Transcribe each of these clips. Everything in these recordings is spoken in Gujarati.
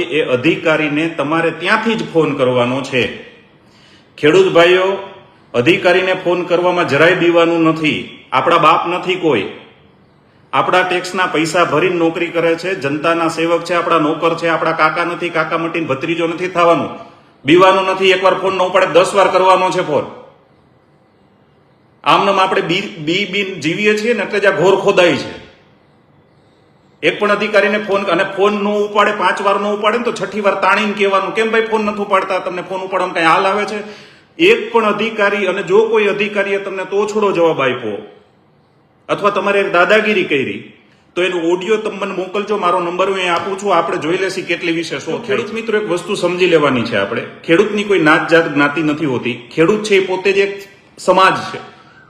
એ અધિકારીને તમારે ત્યાંથી જ ફોન કરવાનો છે. ખેડૂત ભાઈઓ, અધિકારીને ફોન કરવામાં જરાય બીવાનું નથી. આપણા બાપ નથી કોઈ. આપણા ટેક્સના પૈસા ભરીને નોકરી કરે છે, જનતાના સેવક છે, આપણા નોકર છે, આપણા કાકા નથી, કાકા મટીને ભત્રીજો નથી થવાનું. બીવાનું નથી, એકવાર ફોન ન ઉપાડે દસ વાર કરવાનો છે ફોન. આમનામ આપણે બી બી બી જીવીએ છીએ ને એટલે જ આ ઘોર ખોદાઈ છે. એક પણ અધિકારીને ફોન અને ફોન ન ઉપાડે, પાંચ વાર ન ઉપાડે ને તો છઠ્ઠી વાર તાણીને કહેવાનું. કેમ ભાઈ ફોન નથી ઉપાડતા? તમને ફોન ઉપાડવામાં કઈ હાલ આવે છે? એક પણ અધિકારી અને જો કોઈ અધિકારીએ તમને તોછડો જવાબ આપ્યો અથવા તમારે દાદાગીરી કરી, તો એનો ઓડિયો તમને મોકલજો, મારો નંબર હું આપું છું, આપણે જોઈ લેશી કેટલી વિશે શું ખેડૂત મિત્રો, એક વસ્તુ સમજી લેવાની છે આપણે. ખેડૂતની કોઈ નાત જાત જ્ઞાતિ નથી હોતી. ખેડૂત છે એ પોતે જ એક સમાજ છે.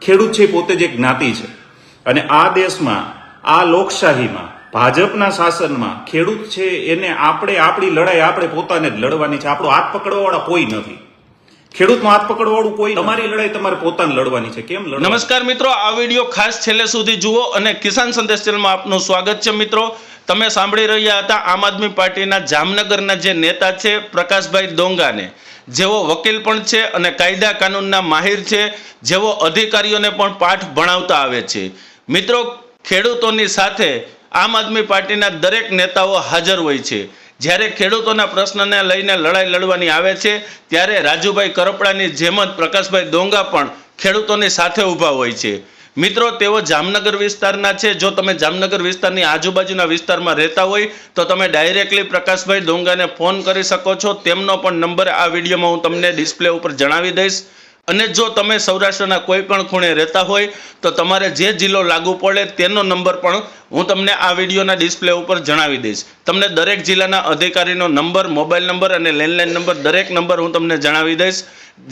ખેડૂત છે એ પોતે જ એક જ્ઞાતિ છે. અને આ દેશમાં, આ લોકશાહીમાં ભાજપના શાસનમાં ખેડૂત છે એને આપણે, આપણી લડાઈ આપણે પોતાને જ લડવાની છે. આપણો હાથ પકડવાવાળા કોઈ નથી. ખેડૂતનો હાથ પકડવાળું કોઈ તમારી લડાઈ તમારે પોતાને લડવાની છે. કેમ નમસ્કાર મિત્રો, આ વીડિયો ખાસ છેલ્લે સુધી જુઓ અને કિસાન સંદેશ ચેનલમાં આપનું સ્વાગત છે મિત્રો. તમે સાંભળી રહ્યા હતા આમ આદમી પાર્ટીના જામનગરના જે નેતા છે, પ્રકાશભાઈ ડોંગાને. જેઓ વકીલ પણ છે અને કાયદા કાનૂનના માહિર છે, જેઓ અધિકારીઓને પણ પાઠ ભણાવતા આવે છે. મિત્રો, ખેડૂતોની સાથે આમ આદમી પાર્ટીના દરેક નેતાઓ હાજર હોય છે. જ્યારે ખેડૂતોના પ્રશ્નને લઈને લડાઈ લડવાની આવે છે, ત્યારે રાજુભાઈ કરપડાની જેમ જ પ્રકાશભાઈ ડોંગા પણ ખેડૂતોની સાથે ઊભા હોય છે. મિત્રો, તેઓ જામનગર વિસ્તારના છે. જો તમે જામનગર વિસ્તારની આજુબાજુના વિસ્તારમાં રહેતા હોય, તો તમે ડાયરેક્ટલી પ્રકાશભાઈ ડોંગાને ફોન કરી શકો છો. તેમનો પણ નંબર આ વિડીયોમાં હું તમને ડિસ્પ્લે ઉપર જણાવી દઈશ. અને જો તમે સૌરાષ્ટ્રના કોઈ પણ ખૂણે રહેતા હોય, તો તમારે જે જિલ્લો લાગુ પડે તેનો નંબર પણ હું તમને આ વિડીયોના ડિસ્પ્લે ઉપર જણાવી દઈશ. તમને દરેક જિલ્લાના અધિકારીનો નંબર, મોબાઈલ નંબર અને લેન્ડલાઇન નંબર દરેક નંબર હું તમને જણાવી દઈશ,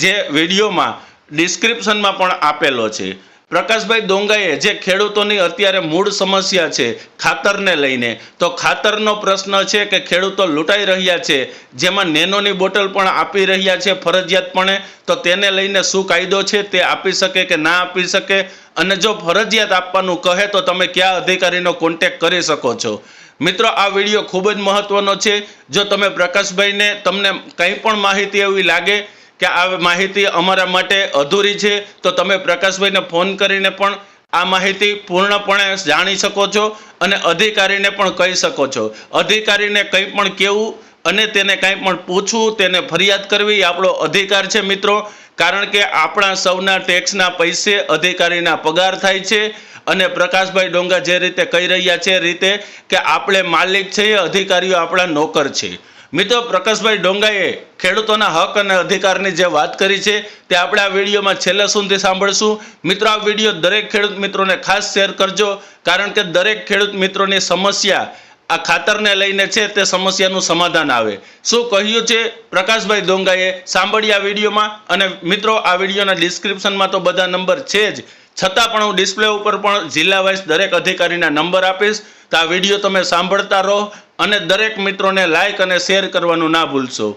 જે વિડીયોમાં ડિસ્ક્રિપ્શનમાં પણ આપેલો છે. પ્રકાશભાઈ ડોંગાએ જે ખેડૂતોની અત્યારે મૂળ સમસ્યા છે ખાતરને લઈને, તો ખાતરનો પ્રશ્ન છે કે ખેડૂતો લૂંટાઈ રહ્યા છે, જેમાં નેનોની બોટલ પણ આપી રહ્યા છે ફરજિયાતપણે, તો તેને લઈને શું કાયદો છે તે આપી શકે કે ના આપી શકે? અને જો ફરજિયાત આપવાનું કહે, તો તમે કયા અધિકારીનો કોન્ટેક્ટ કરી શકો છો? મિત્રો, આ વીડિયો ખૂબ જ મહત્વનો છે. જો તમે પ્રકાશભાઈને તમને કંઈ પણ માહિતી એવી લાગે કે આ માહિતી અમારા માટે અધૂરી છે, તો તમે પ્રકાશભાઈને ફોન કરીને પણ આ માહિતી પૂર્ણપણે જાણી શકો છો અને અધિકારીને પણ કહી શકો છો. અધિકારીને કંઈ પણ કહેવું અને તેને કંઈ પણ પૂછવું, તેને ફરિયાદ કરવી આપણો અધિકાર છે મિત્રો. કારણ કે આપણા સૌના ટેક્સના પૈસે અધિકારીના પગાર થાય છે અને પ્રકાશભાઈ ડોંગા જે રીતે કહી રહ્યા છે રીતે કે આપણે માલિક છીએ અધિકારીઓ આપણા નોકર છે. મિત્રો, પ્રકાશભાઈ ડોંગાએ ખેડૂતોના હક અને અધિકારની જે વાત કરી છે, તે આપણે આ વિડીયોમાં છેલ્લે સુધી સાંભળશું. મિત્રો, આ વીડિયો દરેક ખેડૂત મિત્રોને ખાસ શેર કરજો, કારણ કે દરેક ખેડૂત મિત્રોની સમસ્યા આ ખાતરને લઈને છે, તે સમસ્યાનું સમાધાન આવે. શું કહ્યું છે પ્રકાશભાઈ ડોંગાએ? સાંભળી આ વિડીયોમાં. અને મિત્રો, આ વિડીયોના ડિસ્ક્રિપ્શનમાં તો બધા નંબર છે જ. છતાં પણ હું ડિસ્પ્લે ઉપર પણ જિલ્લા વાઇઝ દરેક અધિકારીના નંબર આપીશ. તો આ વીડિયો તમે સાંભળતા રહો અને દરેક મિત્રોને લાઇક અને શેર કરવાનું ના ભૂલશો.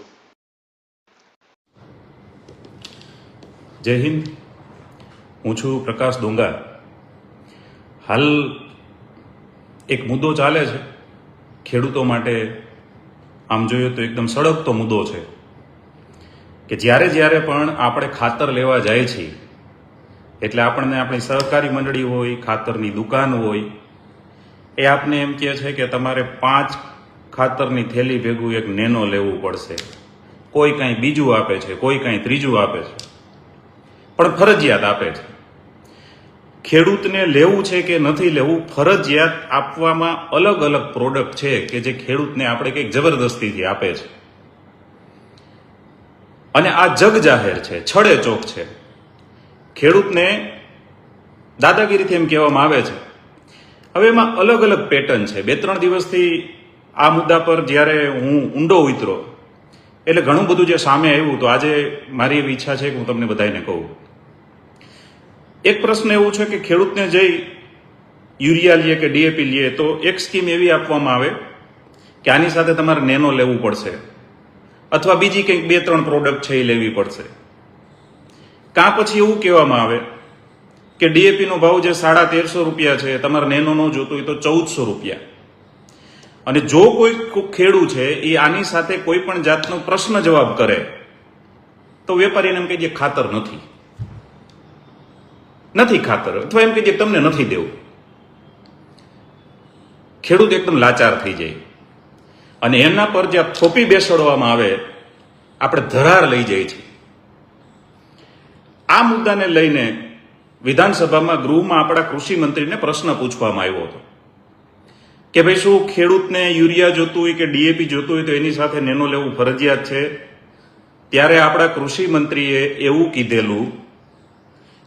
જય હિન્દ. હું છું પ્રકાશ ડોંગા હાલ એક મુદ્દો ચાલે છે. ખેડૂતો માટે આમ જોઈએ તો એકદમ સળગતો મુદ્દો છે કે જ્યારે જ્યારે પણ આપણે ખાતર લેવા જાય છીએ એટલે આપણને આપણી સહકારી મંડળી હોય, ખાતરની દુકાન હોય, એ આપને એમ કહે છે કે તમારે પાંચ ખાતરની થેલી ભેગું એક નેનો લેવું પડશે. કોઈ કાંઈ બીજું આપે છે, કોઈ કાંઈ ત્રીજું આપે છે. પણ ફરજિયાત આપે છે. ખેડૂતને લેવું છે કે નથી લેવું, ફરજિયાત આપવામાં અલગ અલગ પ્રોડક્ટ છે કે જે ખેડૂતને આપણે કંઈક જબરદસ્તીથી આપે છે. અને આ જગ જાહેર છે, છડે ચોક છે. ખેડૂતને દાદાગીરીથી એમ કહેવામાં આવે છે. હવે એમાં અલગ અલગ પેટર્ન છે. બે ત્રણ દિવસથી આ મુદ્દા પર જ્યારે હું ઊંડો ઉતરો એટલે ઘણું બધું જે સામે આવ્યું, તો આજે મારી એવી ઈચ્છા છે કે હું તમને બધાને કહું. એક પ્રશ્ન એવું છે કે ખેડૂતને જઈ યુરિયા લઈએ કે ડીએપી લઈએ તો એક સ્કીમ એવી આપવામાં આવે કે આની સાથે તમારે નેનો લેવું પડશે. અથવા બીજી કંઈક બે ત્રણ પ્રોડક્ટ છે એ લેવી પડશે. કાં પછી એવું કહેવામાં આવે કે ડીએપીનો ભાવ જે સાડા તેરસો રૂપિયા છે, તમારે નેનો ન જોતો હોય તો ચૌદસો રૂપિયા. અને જો કોઈ ખેડૂ છે, એ આની સાથે કોઈ પણ જાતનો પ્રશ્ન જવાબ કરે, તો વેપારીને એમ કહી દે ખાતર નથી. નથી ખાતર, અથવા એમ કહી દે તમને નથી દેવું. ખેડૂત એકદમ લાચાર થઈ જાય. અને એના પર જે થોપી બેસાડવામાં આવે, આપણે ધરાર લઈ જાય છે. આ મુદ્દાને લઈને વિધાનસભામાં ગૃહમાં આપણા કૃષિ મંત્રીને પ્રશ્ન પૂછવામાં આવ્યો હતો કે ભાઈ શું ખેડૂતને યુરિયા જોતું હોય કે ડીએપી જોતું હોય તો એની સાથે નેનો લેવું ફરજિયાત છે? ત્યારે આપણા કૃષિ મંત્રીએ એવું કીધેલું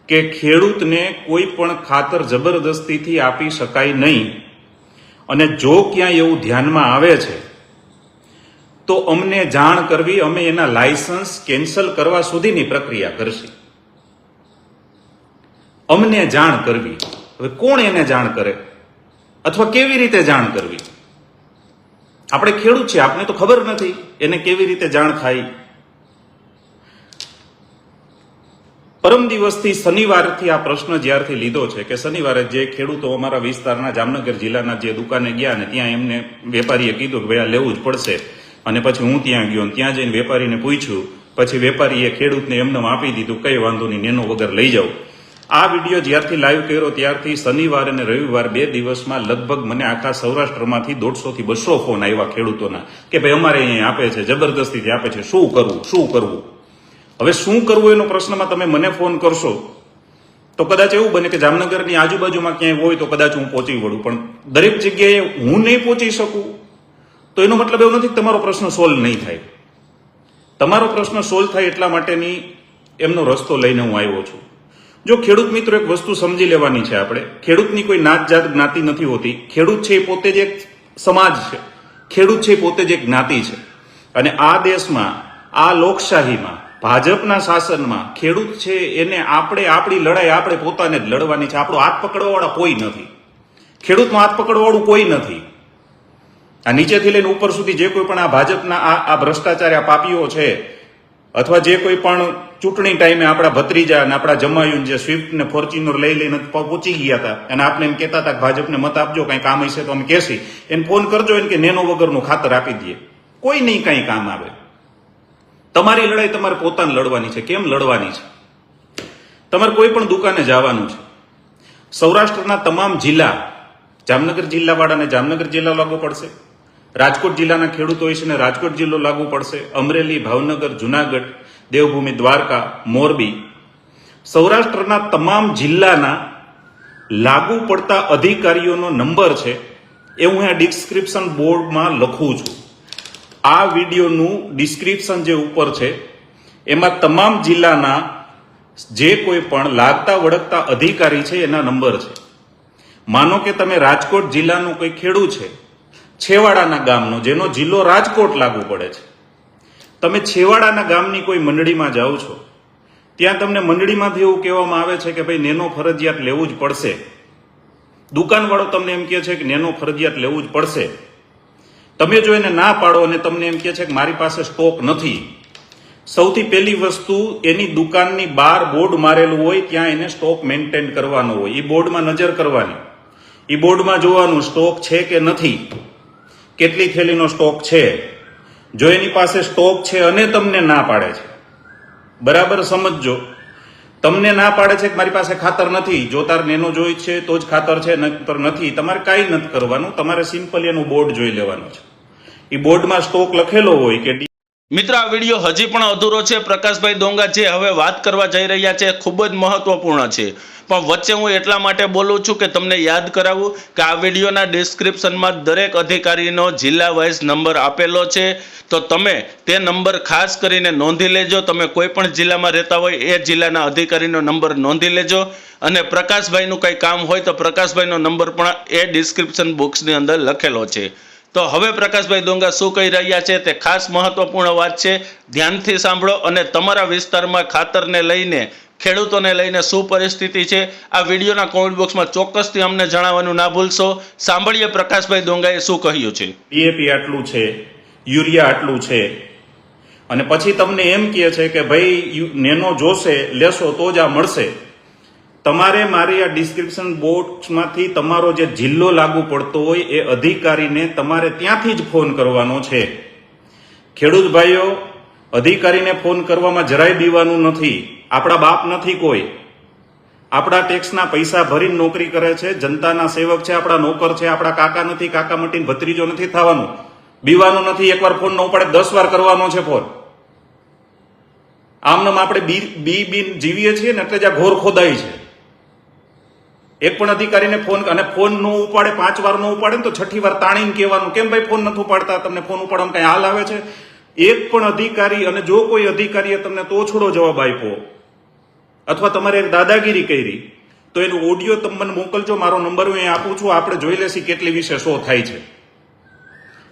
કે ખેડૂતને કોઈ પણ ખાતર જબરદસ્તીથી આપી શકાય નહીં અને જો ક્યાંય એવું ધ્યાનમાં આવે છે, તો અમને જાણ કરવી, અમે એના લાયસન્સ કેન્સલ કરવા સુધીની પ્રક્રિયા કરશી. અમને જાણ કરવી. હવે કોણ એને જાણ કરે? અથવા કેવી રીતે જાણ કરવી? આપણે ખેડૂત છે આપણે તો ખબર નથી એને કેવી રીતે જાણ થાય. પરમ દિવસથી શનિવારથી આ પ્રશ્ન જ્યારથી લીધો છે કે શનિવારે જે ખેડૂતો અમારા વિસ્તારના જામનગર જિલ્લાના જે દુકાને ગયા ને, ત્યાં એમને વેપારીએ કીધું કે ભાઈ આ લેવું જ પડશે. અને પછી હું ત્યાં ગયો ત્યાં જઈને વેપારીને પૂછ્યું. પછી વેપારીએ ખેડૂતને એમને આપી દીધું કઈ વાંધો નહીં, નેનો વગર લઈ જાઓ. આ વીડિયો જ્યારથી લાઈવ કર્યો, ત્યારથી શનિવાર અને રવિવાર બે દિવસમાં લગભગ મને આખા સૌરાષ્ટ્રમાંથી દોઢસો થી બસો ફોન આવ્યા ખેડૂતોના કે ભાઈ અમારે અહીંયા આપે છે, જબરદસ્તીથી આપે છે, શું કરવું શું કરવું? હવે શું કરવું એનો પ્રશ્નમાં તમે મને ફોન કરશો. તો કદાચ એવું બને કે જામનગરની આજુબાજુમાં ક્યાંય હોય તો કદાચ હું પહોંચી વળું, પણ દરેક જગ્યાએ હું નહીં પહોંચી શકું. તો એનો મતલબ એવું નથી કે તમારો પ્રશ્ન સોલ્વ નહીં થાય. તમારો પ્રશ્ન સોલ્વ થાય એટલા માટેની એમનો રસ્તો લઈને હું આવ્યો છું. જો ખેડૂત મિત્રો એક વસ્તુ સમજી લેવાની છે આપણે, ખેડૂતની કોઈ નાત જાત જ્ઞાતિ નથી હોતી. ખેડૂત છે એ પોતે જ એક સમાજ છે. ખેડૂત છે એ પોતે જ એક જ્ઞાતિ છે. અને આ દેશમાં, આ લોકશાહીમાં, ભાજપના શાસનમાં ખેડૂત છે એને આપણે, આપણી લડાઈ આપણે પોતાને જ લડવાની છે. આપણો હાથ પકડવાવાળા કોઈ નથી. ખેડૂતનો હાથ પકડવાવાળું કોઈ નથી. આ નીચેથી લઈને ઉપર સુધી જે કોઈ પણ આ ભાજપના આ આ ભ્રષ્ટાચાર, આ પાપીઓ છે અથવા જે કોઈ પણ ચૂંટણી ટાઈમે આપણા ભત્રીજા અને આપણા જમાયુન જે સ્વિફ્ટ ને ફોર્ચ્યુનર લઈ લઈને પહોંચી ગયા હતા, અને આપણે એમ કહેતા હતા કે ભાજપને મત આપજો, કંઈ કામ હશે તો અમે કહેશી. એને ફોન કરજો, એને કે નેનો વગરનું ખાતર આપી દઈએ. કોઈ નહીં કંઈ કામ આવે. તમારી લડાઈ તમારે પોતાને લડવાની છે. કેમ લડવાની છે? તમારે કોઈ પણ દુકાને જવાનું છે. સૌરાષ્ટ્રના તમામ જિલ્લા, જામનગર જિલ્લાવાળાને જામનગર જિલ્લા લાગુ પડશે. રાજકોટ જિલ્લાના ખેડૂતો છે ને રાજકોટ જિલ્લો લાગુ પડશે. અમરેલી, ભાવનગર, જુનાગઢ, દેવભૂમિ, દ્વારકા, મોરબી. સૌરાષ્ટ્રના તમામ જિલ્લાના લાગુ પડતા અધિકારીઓનો નંબર છે એ હું આ ડિસ્ક્રિપ્શન બોર્ડમાં લખું છું. આ વિડીયોનું ડિસ્ક્રિપ્શન જે ઉપર છે, એમાં તમામ જિલ્લાના જે કોઈ પણ લાગતા વળગતા અધિકારી છે એના નંબર છે. માનો કે તમે રાજકોટ જિલ્લાનું કોઈ ખેડૂત છે છેવાડાના ગામનો, જેનો જિલ્લો રાજકોટ લાગુ પડે છે. તમે છેવાડાના ગામની કોઈ મંડળીમાં જાઓ છો, ત્યાં તમને મંડળીમાંથી એવું કહેવામાં આવે છે કે ભાઈ નેનો ફરજિયાત લેવું જ પડશે. દુકાનવાળો તમને એમ કહે છે કે નેનો ફરજિયાત લેવું જ પડશે. તમે જો એને ના પાડો અને તમને એમ કહે છે કે મારી પાસે સ્ટોક નથી. સૌથી પહેલી વસ્તુ, એની દુકાનની બહાર બોર્ડ મારેલું હોય, ત્યાં એને સ્ટોક મેન્ટેન કરવાનો હોય. એ બોર્ડમાં નજર કરવાની. એ બોર્ડમાં જોવાનું સ્ટોક છે કે નથી. કેટલી થેલીનો સ્ટોક છે? જો એની પાસે સ્ટોક છે અને તમને ના પાડે છે. બરાબર સમજજો. તમને ના પાડે છે કે મારી પાસે ખાતર નથી? જો તાર નેનો જોઈ છે, તો જ ખાતર છે નહીતર નથી. તમારે કાંઈ નથી કરવાનું. તમારે સિમ્પલ એનું બોર્ડ જોઈ લેવાનું છે. એ બોર્ડમાં સ્ટોક લખેલો હોય કે મિત્ર, આ વીડિયો હજી પણ અધૂરો છે. પ્રકાશભાઈ ડોંગા જે હવે વાત કરવા જઈ રહ્યા છે ખૂબ જ મહત્વપૂર્ણ છે. પણ વચ્ચે હું એટલા માટે બોલું છું કે તમને યાદ કરાવું કે આ વિડીયોના ડિસ્ક્રિપ્શનમાં દરેક અધિકારીનો જિલ્લા વાઇઝ નંબર આપેલો છે. તો તમે તે નંબર ખાસ કરીને નોંધી લેજો. તમે કોઈ પણ જિલ્લામાં રહેતા હોય એ જિલ્લાના અધિકારીનો નંબર નોંધી લેજો. અને પ્રકાશભાઈનું કંઈ કામ હોય તો પ્રકાશભાઈનો નંબર પણ એ ડિસ્ક્રિપ્શન બોક્સની અંદર લખેલો છે. તો હવે પ્રકાશભાઈ ડોંગા શું કહી રહ્યા છે તે ખાસ મહત્વપૂર્ણ વાત છે. ધ્યાનથી સાંભળો અને તમારા વિસ્તારમાં ખાતરને લઈને ખેડૂતોને લઈને શું પરિસ્થિતિ છે? આ વિડીયોના કોમેન્ટ બોક્સમાં ચોક્કસથી અમને જણાવવાનું ના ભૂલશો. સાંભળીએ પ્રકાશભાઈ ડોંગાએ શું કહ્યું છે? ડીએપી આટલું છે, યુરિયા આટલું છે. અને પછી તમને એમ કહે છે કે ભાઈ નેનો જોશે, લેશો તો જ આ મળશે. તમારે મારી આ ડિસ્ક્રિપ્શન બોક્સમાંથી તમારો જે જિલ્લો લાગુ પડતો હોય એ અધિકારીને તમારે ત્યાંથી જ ફોન કરવાનો છે. ખેડૂત ભાઈઓ, અધિકારીને ફોન કરવામાં જરાય દીવાનું નથી. આપણા બાપ નથી કોઈ. આપણા ટેક્સના પૈસા ભરીને નોકરી કરે છે, જનતાના સેવક છે, આપણા નોકર છે, આપણા કાકા નથી, કાકા મટીને ભત્રીજો નથી થવાનું. બીવાનું નથી, એકવાર ફોન ન પડે દસ વાર કરવાનો છે ફોન. આમનામ આપણે બી બી બી જીવીએ છીએ ને એટલે જ આ ઘોર ખોદાઈ છે. એક પણ અધિકારીને ફોન, અને ફોન નો ઉપાડે, પાંચ વાર નો ઉપાડે ને તો છઠ્ઠી વાર તાણીને કહેવાનું. કેમ ભાઈ ફોન નથી ઉપાડતા? તમને ફોન ઉપાડવામાં કઈ હાલ આવે છે? એક પણ અધિકારી, અને જો કોઈ અધિકારીએ તમને તો છોડો જવાબ આપ્યો અથવા તમારે એક દાદાગીરી કરી, તો એનો ઓડિયો તમે મને મોકલજો, મારો નંબર હું અહીં આપું છું, આપણે જોઈ લેશી કેટલી વિશે શો થાય છે.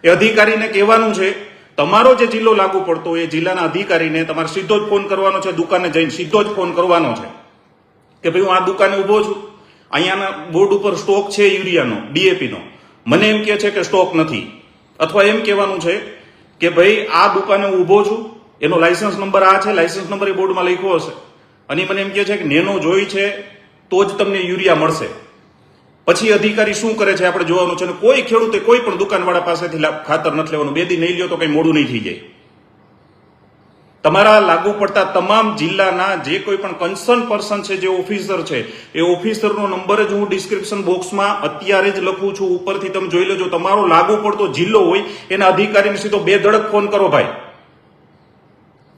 એ અધિકારીને કહેવાનું છે, તમારો જે જિલ્લો લાગુ પડતો એ જિલ્લાના અધિકારીને તમારે સીધો જ ફોન કરવાનો છે, દુકાને જઈને સીધો જ ફોન કરવાનો છે. કે ભાઈ હું આ દુકાને ઊભો છું, અહીંયાના બોર્ડ ઉપર સ્ટોક છે યુરિયાનો ડીએપીનો મને એમ કહે છે કે સ્ટોક નથી. અથવા એમ કહેવાનું છે કે ભાઈ આ દુકાને ઊભો છું, એનો લાયસન્સ નંબર આ છે લાયસન્સ નંબર એ બોર્ડમાં લખ્યો હશે. અને મને એમ કહે છે કે નેનો જોઈ છે, તો જ તમને યુરિયા મળશે. પછી અધિકારી શું કરે છે આપણે જોવાનું છે કોઈ ખેડૂતે કોઈ પણ દુકાનવાળા પાસેથી ખાતર નથી લેવાનું. બે દી નહીં લ્યો તો કઈ મોડું નહીં થઈ જાય. તમારા લાગુ પડતા તમામ જિલ્લાના જે કોઈ પણ કન્સર્ન પર્સન છે, જે ઓફિસર છે, એ ઓફિસરનો નંબર જ હું ડિસ્ક્રિપ્શન બોક્સમાં અત્યારે જ લખું છું. ઉપરથી તમે જોઈ લેજો, તમારો લાગુ પડતો જિલ્લો હોય, એના અધિકારીને સીધો બે ધડક ફોન કરો ભાઈ.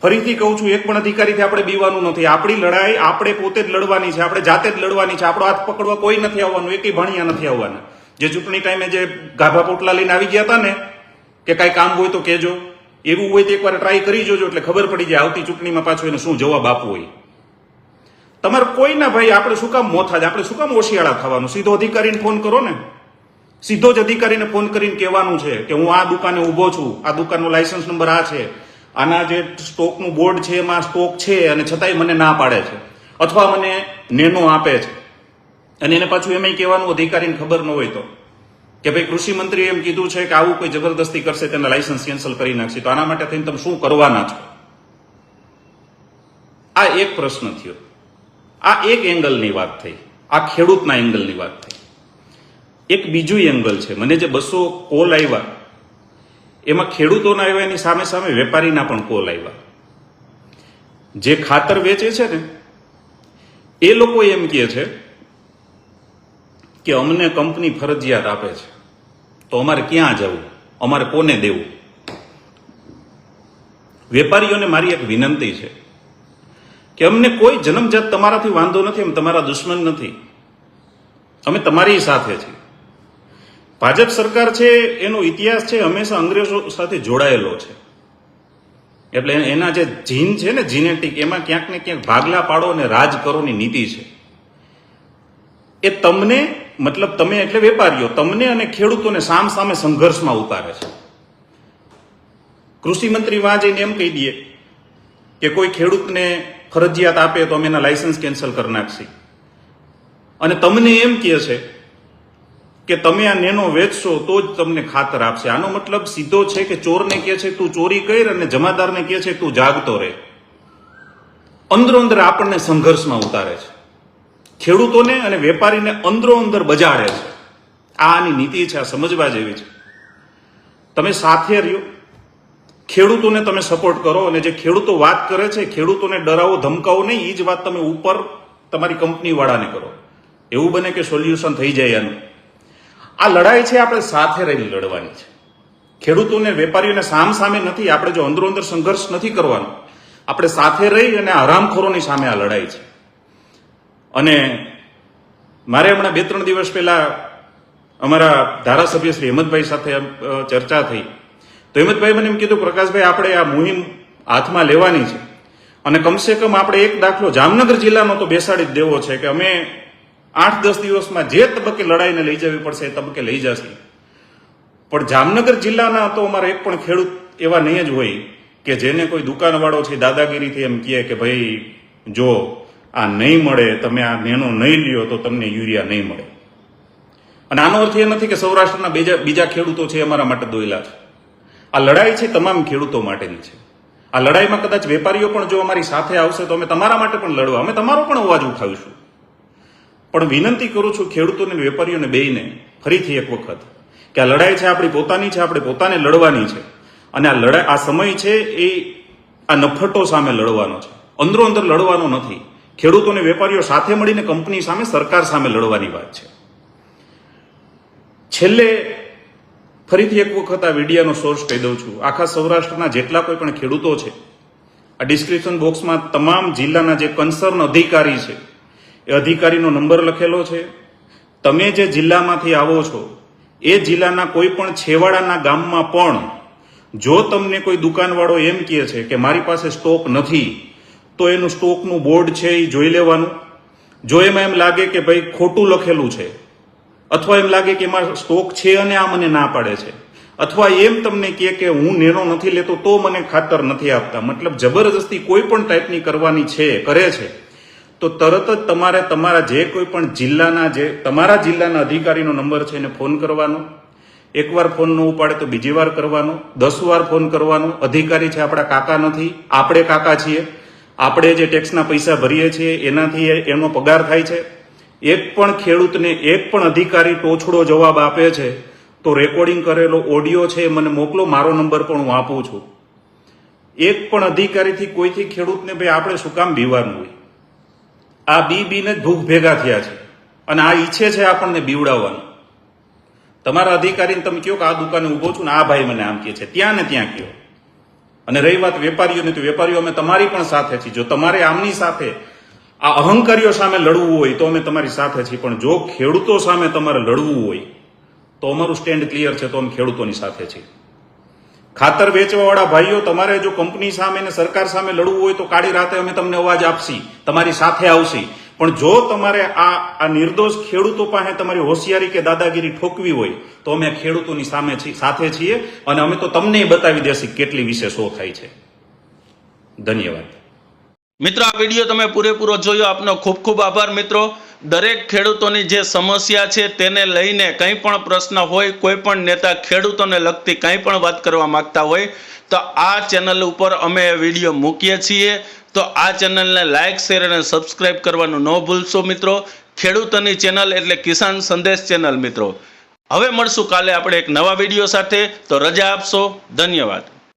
ફરીથી કહું છું, એક પણ અધિકારીથી આપણે બીવાનું નથી. આપણી લડાઈ આપણે પોતે જ લડવાની છે, આપણે જાતે જ લડવાની છે. આપણો હાથ પકડવા કોઈ નથી આવવાનું, એકેય ભણિયા નથી આવવાના. જે ચૂંટણી ટાઈમે જે ગાભા પોટલા લઈને આવી ગયા હતા ને, કે કાંઈ કામ હોય તો કહેજો. એવું હોય તો એકવાર ટ્રાય કરી જોજો, એટલે ખબર પડી જાય આવતી ચૂંટણીમાં પાછો એને શું જવાબ આપવો હોય. તમારે કોઈના ભાઈ, આપણે શું કામ મોથા જ આપણે શું કામ ઓશિયાળા થવાનું? સીધો અધિકારીને ફોન કરો ને. સીધો જ અધિકારીને ફોન કરીને કહેવાનું છે કે હું આ દુકાને ઊભો છું, આ દુકાનનો લાયસન્સ નંબર આ છે. આના જે સ્ટોકનું બોર્ડ છે એમાં સ્ટોક છે અને છતાંય મને ના પાડે છે. અથવા મને નેનો આપે છે. અને એને પાછું એમ કહેવાનું અધિકારીને ખબર ન હોય તો. કે ભાઈ કૃષિ મંત્રીએ એમ કીધું છે કે આવું કોઈ જબરદસ્તી કરશે તેના લાયસન્સ કેન્સલ કરી નાખશે. તો આના માટે થઈને તમે શું કરવાના છો? આ એક પ્રશ્ન થયો. આ એક એંગલની વાત થઈ. આ ખેડૂતના એંગલની વાત થઈ. એક બીજું એંગલ છે. મને જે બસો કોલ આવ્યા એમાં ખેડૂતોના આવ્યા એની સામે સામે વેપારીના પણ કોલ આવ્યા. જે ખાતર વેચે છે ને, એ લોકો એમ કહે છે કે અમને કંપની ફરજિયાત આપે છે. તો અમારે ક્યાં જવું? અમારે કોને દેવું? વેપારીઓને મારી એક વિનંતી છે કે અમને કોઈ જન્મજાત તમારાથી વાંધો નથી, અમે તમારા દુશ્મન નથી. અમે તમારી સાથે છીએ. ભાજપ સરકાર છે, એનો ઇતિહાસ છે, હંમેશા અંગ્રેજો સાથે જોડાયેલો છે. એટલે એના જે જીન છે ને, જીનેટિક, એમાં ક્યાંક ને ક્યાંક ભાગલા પાડો અને રાજ કરોની નીતિ છે. એ તમને, મતલબ તમે એટલે વેપારીઓ, તમને અને ખેડૂતોને સામ સામે સંઘર્ષમાં ઉતારે છે. કૃષિ મંત્રી વાં જઈને એમ કહી દઈએ કે કોઈ ખેડૂતને ફરજિયાત આપે તો અમે એના લાયસન્સ કેન્સલ કરી નાખશી. અને તમને એમ કહે છે કે તમે આ નેનો વેચશો તો જ તમને ખાતર આપશે. આનો મતલબ સીધો છે કે ચોરને કહે છે, તું ચોરી કર અને જમાદારને કહે છે, તું જાગતો રહે. અંદરો અંદર આપણને સંઘર્ષમાં ઉતારે છે. ખેડૂતોને અને વેપારીને અંદરો અંદર બજાડે છે. આ આની નીતિ છે, આ સમજવા જેવી છે. તમે સાથે રહ્યો. ખેડૂતોને તમે સપોર્ટ કરો અને જે ખેડૂતો વાત કરે છે, ખેડૂતોને ડરાવો, ધમકાવો નહીં એ જ વાત તમે ઉપર તમારી કંપનીવાળાને કરો. એવું બને કે સોલ્યુશન થઈ જાય એનું આ લડાઈ છે, આપણે સાથે રહીને લડવાની છે. ખેડૂતોને, વેપારીઓને સામ સામે નથી, આપણે જો અંદરો અંદર સંઘર્ષ નથી કરવાનો, આપણે સાથે રહી અને આરામખોરોની સામે આ લડાઈ છે. અને મારે હમણાં બે ત્રણ દિવસ પહેલા અમારા ધારાસભ્ય શ્રી હેમંતભાઈ સાથે ચર્ચા થઈ. તો હેમંતભાઈ મને એમ કીધું, પ્રકાશભાઈ, આપણે આ મુહિમ હાથમાં લેવાની છે. અને કમસે કમ આપણે એક દાખલો જામનગર જિલ્લાનો તો બેસાડી જ દેવો છે કે અમે આઠ, દસ દિવસમાં જે તબક્કે લડાઈને લઈ જવી પડશે એ તબક્કે લઈ જશે. પણ જામનગર જિલ્લાના તો અમારા એક પણ ખેડૂત એવા નહીં જ હોય કે જેને કોઈ દુકાનવાળો છે, દાદાગીરીથી એમ કહે કે ભાઈ, જો આ નહીં મળે, તમે આ નેનો નહીં લ્યો તો તમને યુરિયા નહીં મળે. અને આનો અર્થ એ નથી કે સૌરાષ્ટ્રના બીજા બીજા ખેડૂતો છે અમારા માટે દોયલા છે. આ લડાઈ છે તમામ ખેડૂતો માટેની છે. આ લડાઈમાં કદાચ વેપારીઓ પણ જો અમારી સાથે આવશે તો અમે તમારા માટે પણ લડવા, અમે તમારો પણ અવાજ ઉઠાવીશું. પણ વિનંતી કરું છું ખેડૂતોને, વેપારીઓને બેયને ફરીથી એક વખત કે આ લડાઈ છે આપણી પોતાની છે, આપણે પોતાને લડવાની છે. અને આ લડાઈ, આ સમય છે એ આ નફટો સામે લડવાનો છે. અંદરો અંદર લડવાનો નથી. ખેડૂતોને, વેપારીઓ સાથે મળીને કંપની સામે, સરકાર સામે લડવાની વાત છે. છેલ્લે ફરીથી એક વખત આ વિડિયાનો સોર્સ કહી દઉં છું. આખા સૌરાષ્ટ્રના જેટલા કોઈ પણ ખેડૂતો છે, આ ડિસ્ક્રિપ્શન બોક્સમાં તમામ જિલ્લાના જે કન્સર્ન અધિકારી છે એ અધિકારીનો નંબર લખેલો છે. તમે જે જિલ્લામાંથી આવો છો, એ જિલ્લાના કોઈ પણ છેવાડાના ગામમાં પણ જો તમને કોઈ દુકાનવાળો એમ કહે છે કે મારી પાસે સ્ટોક નથી, તો એનું સ્ટોકનું બોર્ડ છે એ જોઈ લેવાનું. જો એમાં એમ લાગે કે ભાઈ ખોટું લખેલું છે, અથવા એમ લાગે કે એમાં સ્ટોક છે અને આ મને ના પાડે છે, અથવા એમ તમને કહે કે હું નેનો નથી લેતો, તો મને ખાતર નથી આપતા. મતલબ જબરજસ્તી કોઈ પણ ટાઈપની કરવાની છે, કરે છે. તો તરત જ તમારે તમારા જે કોઈ પણ જિલ્લાના જે તમારા જિલ્લાના અધિકારીનો નંબર છે એને ફોન કરવાનો. એકવાર ફોન ન ઉપાડે તો બીજી વાર કરવાનો. દસ વાર ફોન કરવાનો. અધિકારી છે, આપણા કાકા નથી. આપણે કાકા છીએ. આપણે જે ટેક્સના પૈસા ભરીએ છીએ, એનાથી એનો પગાર થાય છે. એક પણ ખેડૂતને એક પણ અધિકારી ટોછડો જવાબ આપે છે, તો રેકોર્ડિંગ કરેલો ઓડિયો છે, મને મોકલો, મારો નંબર પણ હું આપું છું. એક પણ અધિકારીથી કોઈથી ખેડૂતને, ભાઈ, આપણે શું કામ બીવાનું હોય આ બી બીને જ ભૂખ ભેગા થયા છે. અને આ ઈચ્છે છે આપણને બીવડાવવાનું. તમારા અધિકારીને તમે કહો કે આ દુકાને ઊભો છું ને આ ભાઈ મને આમ કહે છે. ત્યાં ને ત્યાં કહો. અને રહી વાત વેપારીઓની, તો વેપારીઓ અમે તમારી પણ સાથે છીએ. જો તમારે આમની સાથે આ અહંકારીઓ સામે લડવું હોય, તો અમે તમારી સાથે છીએ. પણ જો ખેડૂતો સામે તમારે લડવું હોય, તો અમારું સ્ટેન્ડ ક્લિયર છે, તો અમે ખેડૂતોની સાથે છીએ. ખાતર વેચવાવાળા ભાઈઓ, તમારે જો કંપની સામે ને સરકાર સામે લડવું હોય તો કાળી રાતે અમે તમને અવાજ આપશી, તમારી સાથે આવશી. પણ જો તમારે આ આ નિર્દોષ ખેડૂતો પાસે તમારી હોશિયારી કે દાદાગીરી ઠોકવી હોય, તો અમે ખેડૂતોની સામે સાથે છીએ અને અમે તો તમને બતાવી દેશી કેટલી વિશે શો થાય છે. ધન્યવાદ. મિત્રો, આ વીડિયો તમે પૂરેપૂરો જોયો. આપનો ખૂબ ખૂબ આભાર, મિત્રો. દરેક ખેડૂતોની જે સમસ્યા છે તેને લઈને કંઈ પણ પ્રશ્ન હોય, કોઈ પણ નેતા ખેડૂતોને લગતી કંઈ પણ વાત કરવા માંગતા હોય, તો આ ચેનલ ઉપર અમે વીડિયો મૂકીએ છીએ. તો આ ચેનલને લાઇક શેર અને સબસ્ક્રાઇબ કરવાનું ન ભૂલશો મિત્રો. ખેડૂતોની ચેનલ એટલે કિસાન સંદેશ ચેનલ મિત્રો. હવે મળશું કાલે આપણે એક નવા વીડિયો સાથે. તો રજા આપશો. ધન્યવાદ.